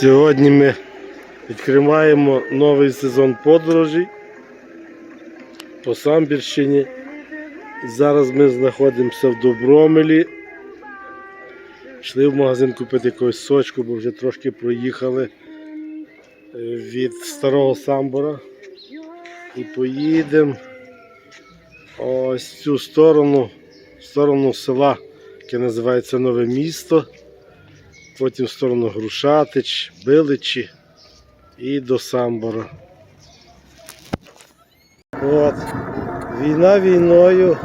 Сьогодні ми відкриваємо новий сезон подорожей по Самбірщині. Зараз ми знаходимося в Добромелі. Йшли в магазин купити якогось сочку, бо вже трошки проїхали е, від старого самбора. І поїдемо ось в цю сторону, в сторону села, яке називається Нове місто потім в сторону Грушатич, Биличі і до Самбора. От. Війна війною,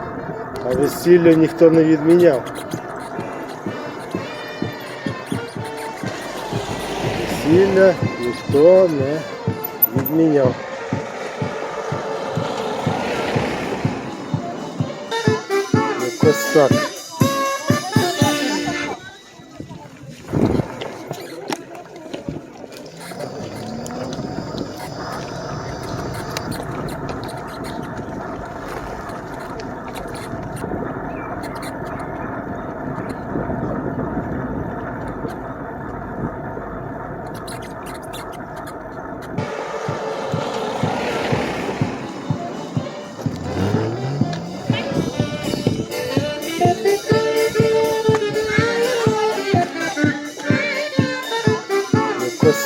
а весілля ніхто не відміняв. Весілля ніхто не відміняв. Якось так.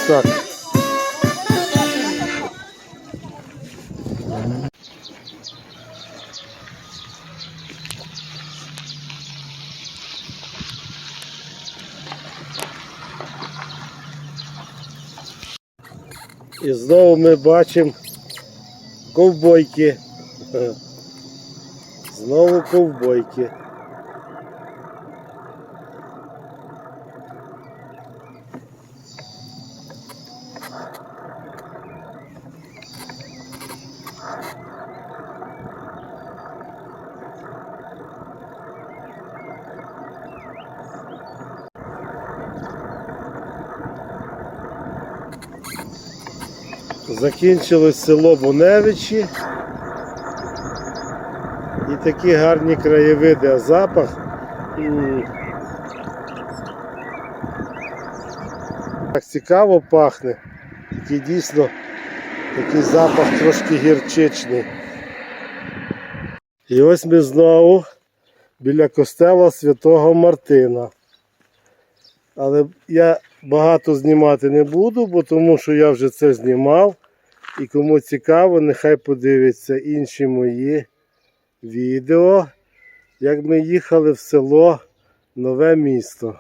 Так. І знову ми бачимо ковбойки. Знову ковбойки. Закінчилось село Буневичі. І такі гарні краєвиди, а запах. Так цікаво пахне. Такий дійсно такий запах трошки гірчичний. І ось ми знову біля костела Святого Мартина. Але я багато знімати не буду, бо тому що я вже це знімав. І кому цікаво, нехай подивиться інші мої відео, як ми їхали в село Нове місто.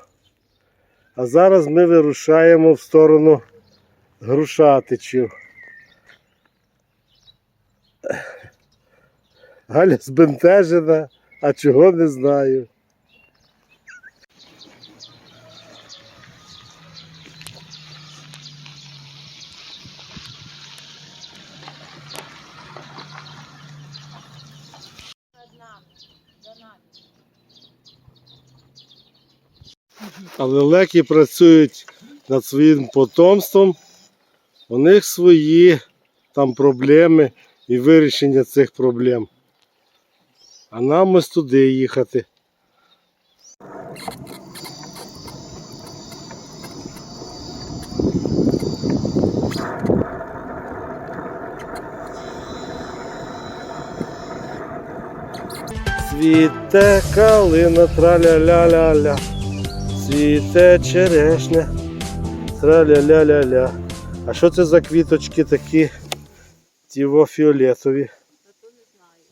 А зараз ми вирушаємо в сторону Грушатичів. Галя збентежена, а чого не знаю. Але леки працюють над своїм потомством. У них свої там проблеми і вирішення цих проблем. А нам ось туди їхати. Цвіте калина траля-ля-ля-ля. Цвіте черешня. Траля-ля-ля-ля. А що це за квіточки такі? Тіво фіолетові.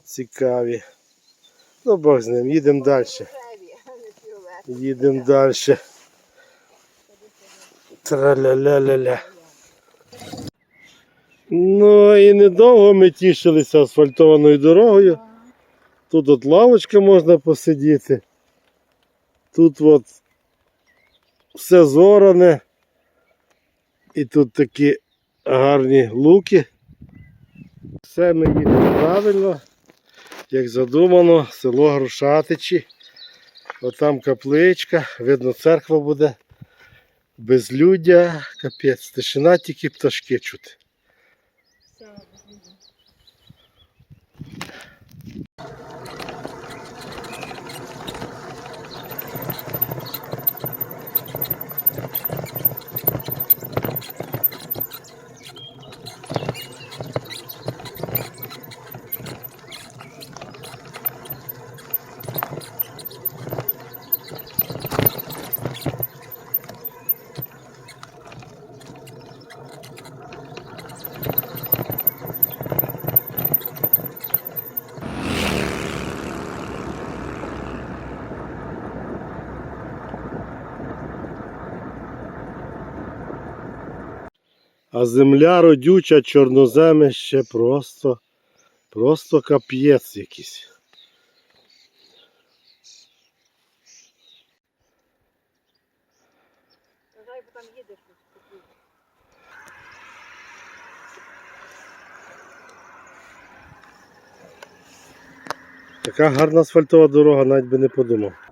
Цікаві. Ну, Бог з ним, їдемо далі. Їдемо далі. Траля-ля-ля-ля. Ну і недовго ми тішилися асфальтованою дорогою. Тут от лавочка можна посидіти. Тут от все зоране. І тут такі гарні луки. Все ми їдемо правильно, як задумано, село Грушатичі. Отам капличка, видно, церква буде. Безлюддя, капець, тишина, тільки пташки чути. А земля родюча, чорноземище просто, просто кап'єць якийсь. Така гарна асфальтова дорога, навіть би не подумав.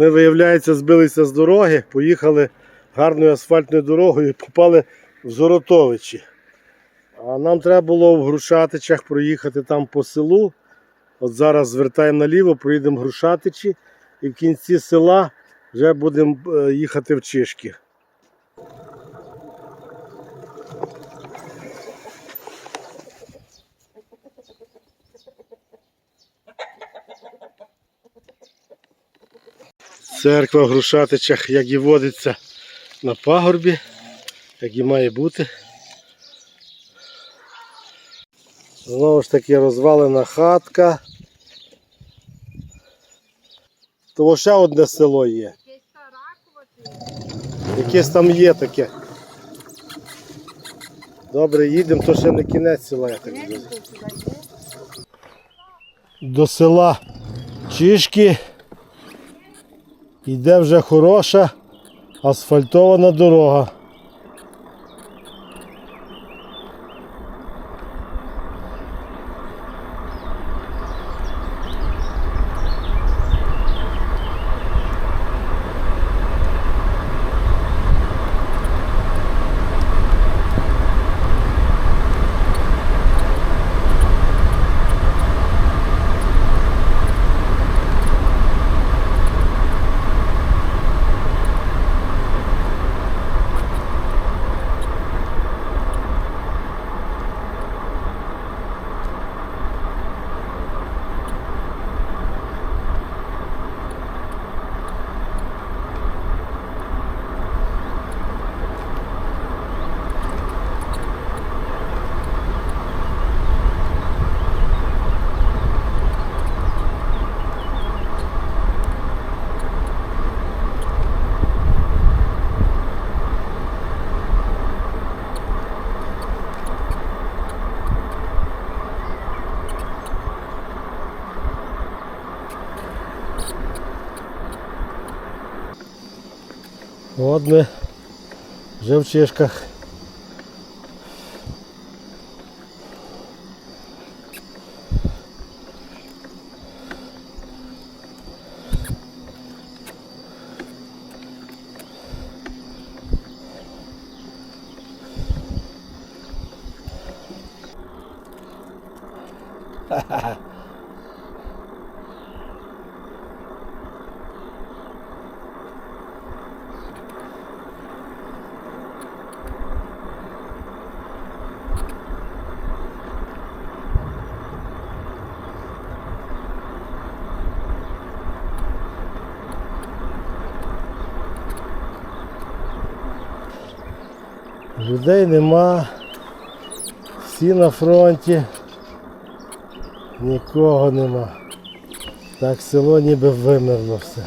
Ми, виявляється, збилися з дороги, поїхали гарною асфальтною дорогою і попали в Зоротовичі. А нам треба було в Грушатичах проїхати там по селу. От зараз звертаємо наліво, проїдемо в Грушатичі і в кінці села вже будемо е, їхати в Чишки. Церква в Грушатичах, як і водиться на пагорбі, як і має бути. Знову ж таки розвалена хатка. Тому ще одне село є. Якесь там є таке. Добре, їдемо, то ще не кінець села, я так йде. До села Чишки йде вже хороша асфальтована дорога. От ми вже в Людей нема. Всі на фронті. Нікого нема. Так село ніби вимерло все.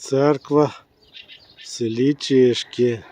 Церква в селі Чишки.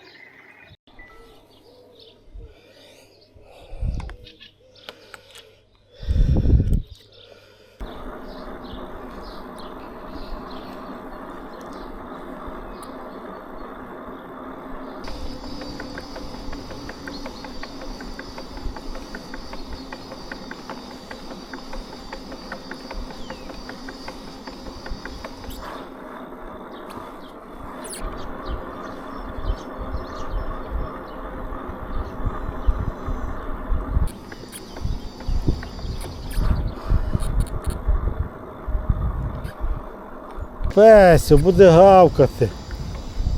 Песю, буде гавкати.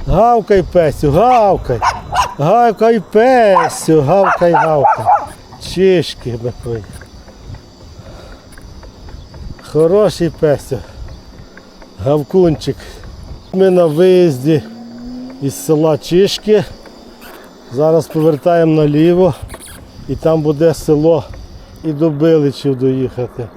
Гавкай, Песю, гавкай. Гавкай, Песю, гавкай, гавкай. Чишки мої. Хороший Песю. Гавкунчик. Ми на виїзді із села Чишки. Зараз повертаємо наліво і там буде село і до Биличів доїхати.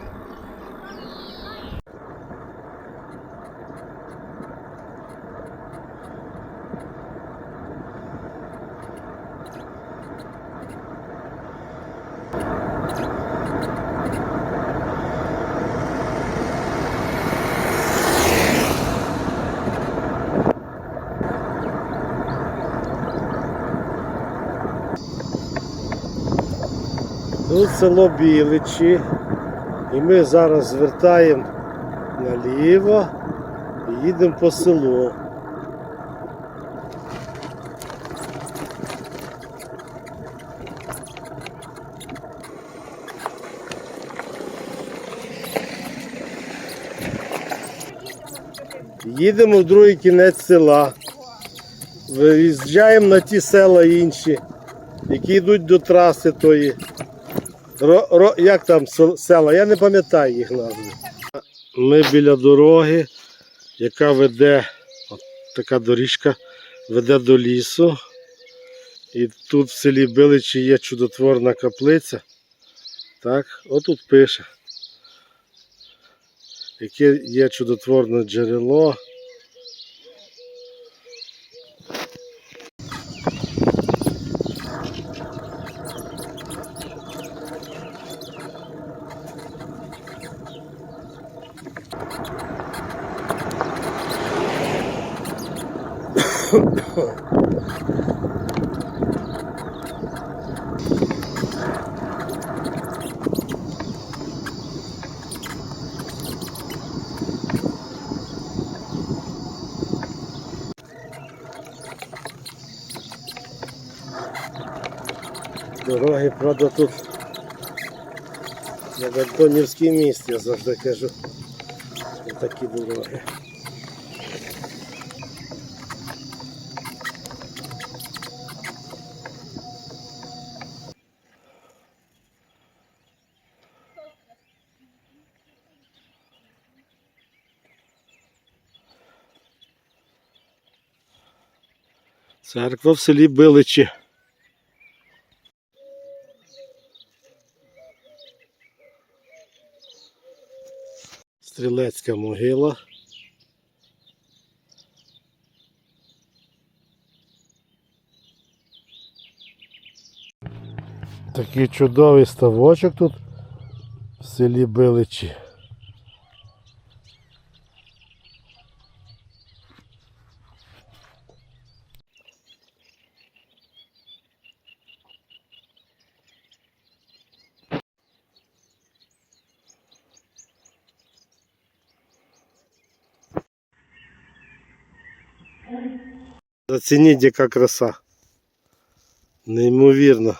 Тут село Біличі. І ми зараз звертаємо наліво і їдемо по селу. Їдемо в другий кінець села. Виїжджаємо на ті села інші, які йдуть до траси тої. Ро, ро, як там села? Я не пам'ятаю їх назви. Ми біля дороги, яка веде, от така доріжка, веде до лісу. І тут в селі Биличі є чудотворна каплиця. Так, отут пише. Яке є чудотворне джерело. Дороги, правда, тут як Антонівський міст, я завжди кажу. Такі дороги. Церква в селі Биличі. Стрілецька могила. Такий чудовий ставочок тут в селі Биличі. Зацініть, яка краса. Неймовірно.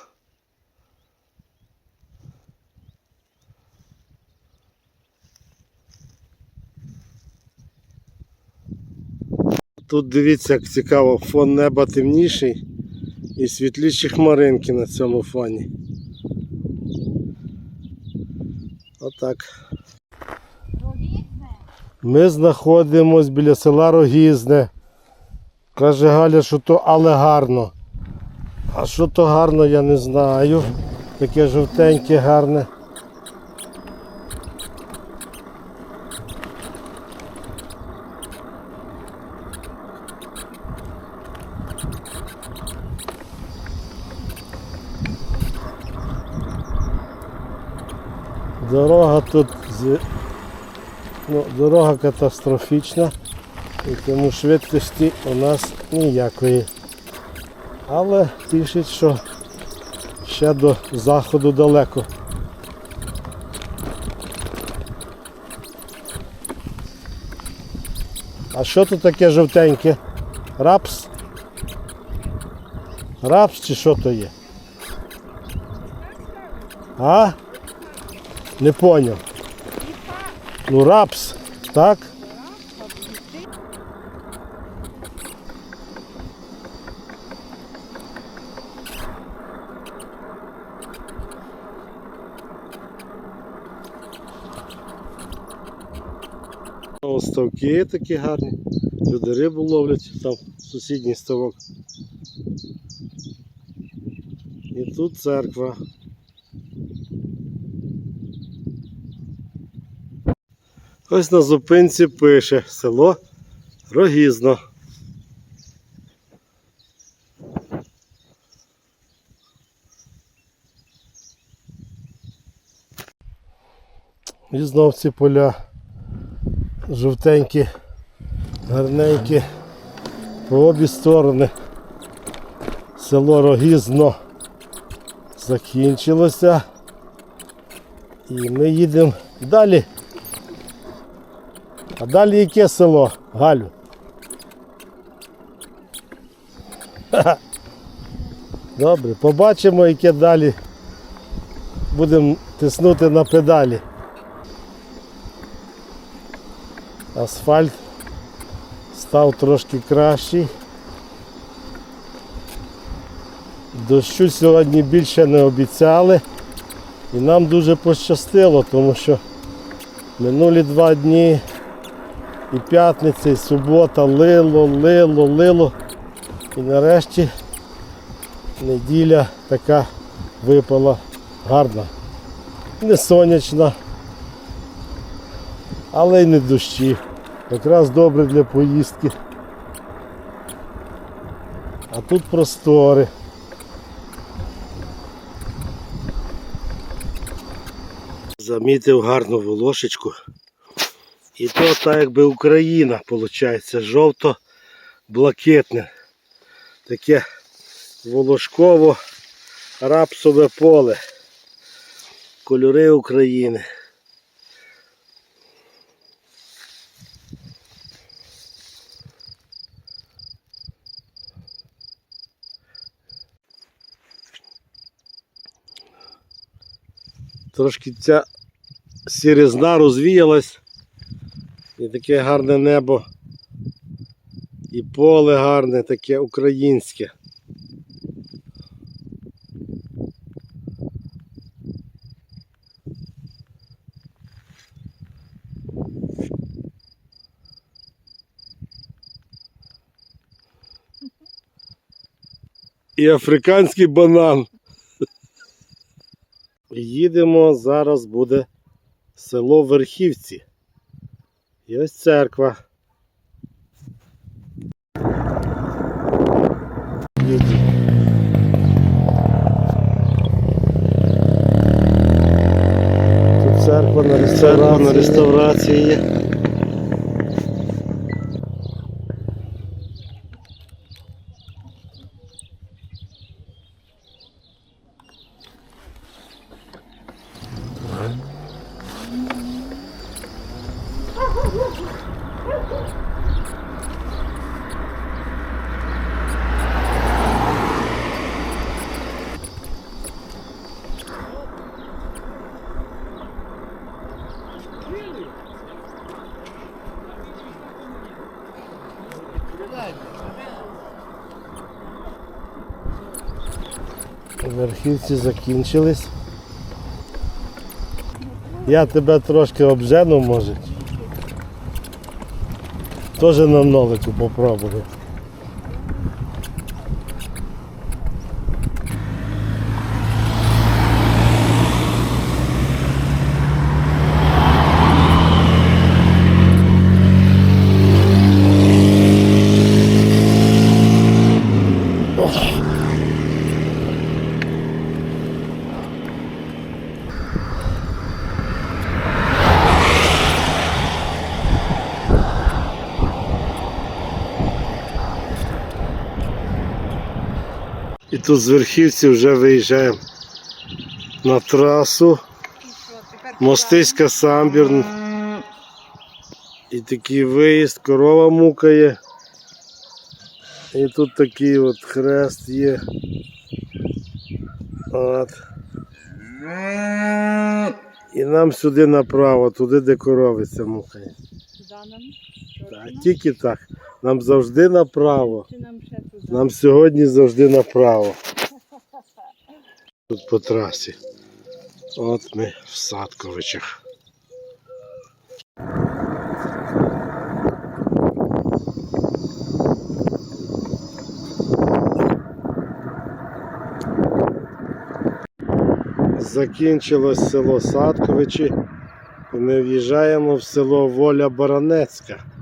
Тут дивіться, як цікаво, фон неба темніший і світліші хмаринки на цьому фоні. Отак. Ми знаходимось біля села Рогізне. Каже Галя, що то але гарно. А що то гарно, я не знаю. Таке жовтеньке, гарне. Дорога тут ну, дорога катастрофічна. І тому швидкості у нас ніякої. Але тішить, що ще до заходу далеко. А що тут таке жовтеньке? Рапс? Рапс чи що то є? А? Не поняв. Ну рапс, так? Ти Ось ставки такі гарні. Люди рибу ловлять, там сусідній ставок. І тут церква. Ось на зупинці пише село Рогізно. І знов ці поля жовтенькі, гарненькі по обі сторони. Село Рогізно закінчилося. І ми їдемо далі. А далі яке село, Галю? Добре, побачимо, яке далі. Будемо тиснути на педалі. Асфальт став трошки кращий. Дощу сьогодні більше не обіцяли. І нам дуже пощастило, тому що минулі два дні і п'ятниця, і субота лило, лило, лило. І нарешті неділя така випала гарна. Не сонячна, але й не дощі. Якраз добре для поїздки. А тут простори. Замітив гарну волошечку. І то так якби Україна, виходить, жовто-блакитне. Таке волошково рапсове поле. Кольори України. Трошки ця сірізна розвіялась. І таке гарне небо. І поле гарне, таке українське. І африканський банан. Їдемо, зараз буде село Верхівці. І ось церква. Тут церква на реставрації. Верхівці закінчились. Я тебе трошки обжену, може. Теж на нолику попробую. Тут з верхівці вже виїжджаємо на трасу. Мостиська самбір. І такий виїзд, корова мукає. І тут такий от хрест є. От. І нам сюди направо, туди, де коровиця мукає. Так, тільки так. Нам завжди направо. Нам сьогодні завжди направо. Тут по трасі. От ми в Садковичах. Закінчилось село Садковичі. Ми в'їжджаємо в село Воля Баранецька.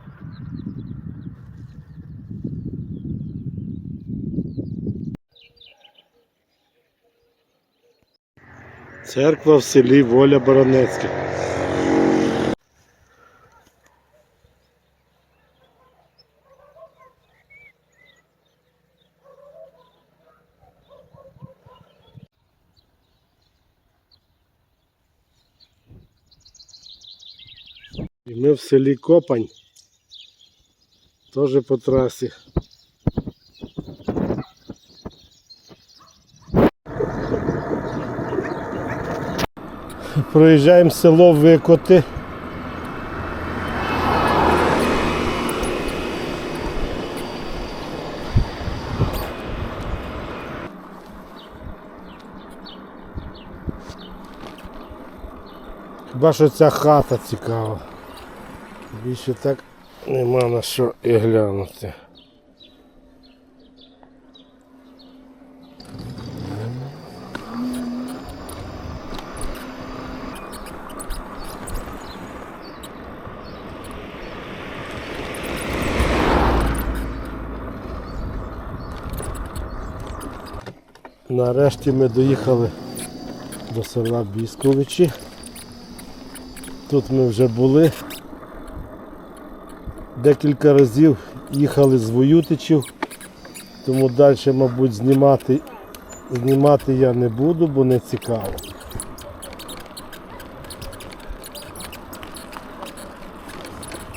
Церква в селі Воля Баранецька. І ми в селі Копань. Теж по трасі. Проїжджаємо село Викоти. Хіба що ця хата цікава. Більше так нема на що і глянути. Нарешті ми доїхали до села Бісковичі. Тут ми вже були. Декілька разів їхали з Воютичів, тому далі, мабуть, знімати, знімати я не буду, бо не цікаво.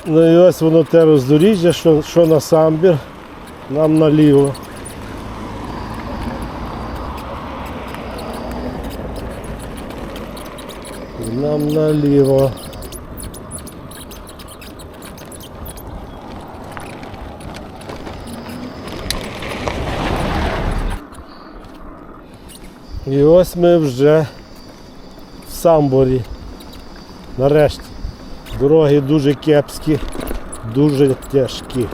Ну і ось воно те роздоріжжя, що, що на самбір, нам наліво. Нам наліво. І ось ми вже в самборі. Нарешті. Дороги дуже кепські, дуже тяжкі.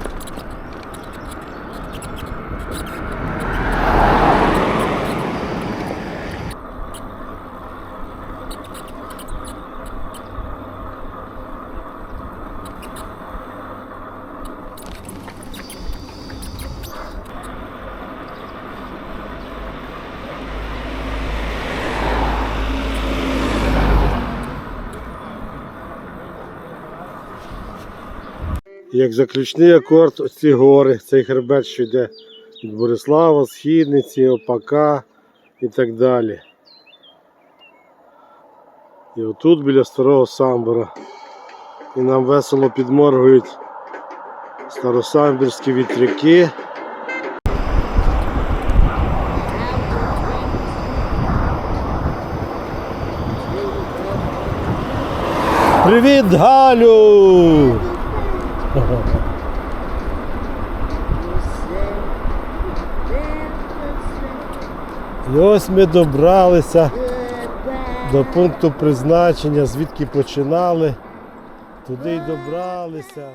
Як заключний акорд, оці гори, цей хребет, що йде від Борислава, Східниці, Опака і так далі. І отут біля старого самбора. І нам весело підморгують старосамбірські вітряки. Привіт, Галю! І ось ми добралися до пункту призначення, звідки починали. Туди й добралися.